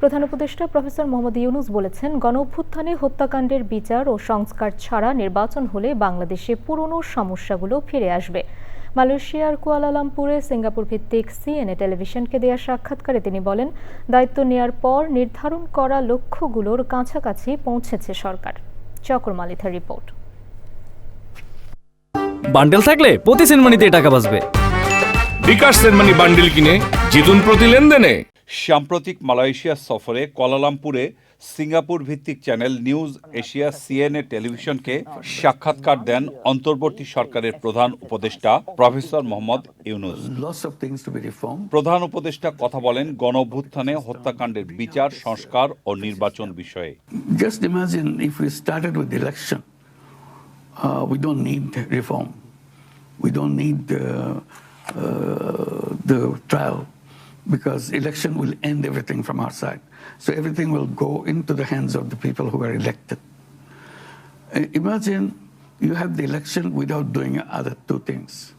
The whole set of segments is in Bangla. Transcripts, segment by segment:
প্রধান উপদেষ্টা প্রফেসর মোহাম্মদ ইউনুস বলেছেন গণ অভ্যুত্থানে হত্যাকাণ্ডের বিচার ও সংস্কার ছাড়া নির্বাচন হলে বাংলাদেশে পুরনো সমস্যাগুলো ফিরে আসবে। মালয়েশিয়ার কুয়ালালামপুরে সিঙ্গাপুর ভিত্তিক সিএনএ টেলিভিশনকে দেওয়া সাক্ষাৎকারে তিনি বলেন দায়িত্ব নেয়ার পর নির্ধারণ করা লক্ষ্যগুলোর কাছাকাছি পৌঁছেছে সরকার। চকর মালিথার রিপোর্ট। বান্ডেল থাকলে প্রতি সেনমানিতে টাকা বাঁচবে। বিকাশ সেনমানি বান্ডিল কিনে জিতুন প্রতি লেনদেনে। সাম্প্রতিক মালয়েশিয়া সফরে কোয়ালালামপুরে সিঙ্গাপুর ভিত্তিক চ্যানেল নিউজ এশিয়া সিএনএ টেলিভিশনকে সাক্ষাৎকার দেন অন্তর্বর্তী সরকারের প্রধান উপদেষ্টা প্রফেসর মোহাম্মদ ইউনুস। প্রধান উপদেষ্টা কথা বলেন গণ অভ্যুত্থানে হত্যাকাণ্ডের বিচার সংস্কার ও নির্বাচন বিষয়ে। We started with election, uh, we don't need reform. We don't need uh, uh, the trial. Because election will end everything from our side. So everything will go into the hands of the people who are elected. Uh, Imagine you have the election without doing other two things.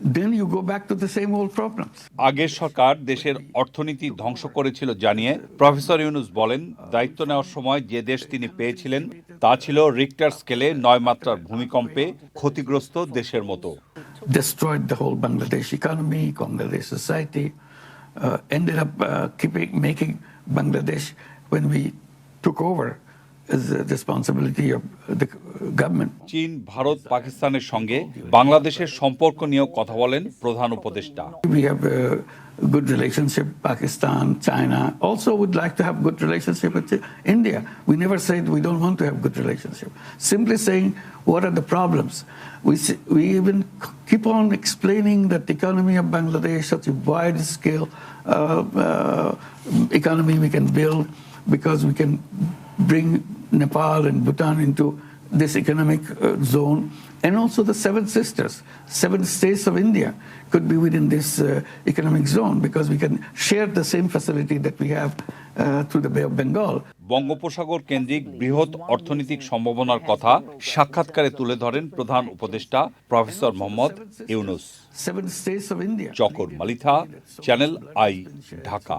Then you go back to the same old problems. আগের সরকার দেশের অর্থনীতি ধ্বংস করেছিল জানিয়ে প্রফেসর ইউনুস বলেন দায়িত্ব নেওয়ার সময় যে দেশ তিনি পেয়েছিলেন তা ছিল রিক্টার স্কেলে নয় মাত্রার ভূমিকম্পে ক্ষতিগ্রস্ত দেশের মতো destroyed the whole Bangladesh economy, Bangladesh society, uh, ended up uh, keeping making Bangladesh when we took over is the responsibility of the government. চীন ভারত পাকিস্তানের সঙ্গে বাংলাদেশের সম্পর্ক নিয়েও কথা বলেন প্রধান উপদেষ্টা We have a good relationship, Pakistan, China. Also would like to have good relationship with India. We never said we don't want to have good relationship. Simply saying what are the problems. We, we even keep on explaining that the economy of Bangladesh, such a wide scale uh, uh, economy we can build because we can bring Nepal and Bhutan into this economic uh, zone, and also the seven sisters, seven states of India could be within this uh, economic zone because we can share the same facility that we have uh, through the Bay of Bengal. বঙ্গোপসাগর কেন্দ্রিক বৃহৎ অর্থনৈতিক সম্ভাবনার কথা সাক্ষাৎকারে তুলে ধরেন প্রধান উপদেষ্টা professor Mohammad Yunus Seven states of India. চকর মালিথা চ্যানেল আই ঢাকা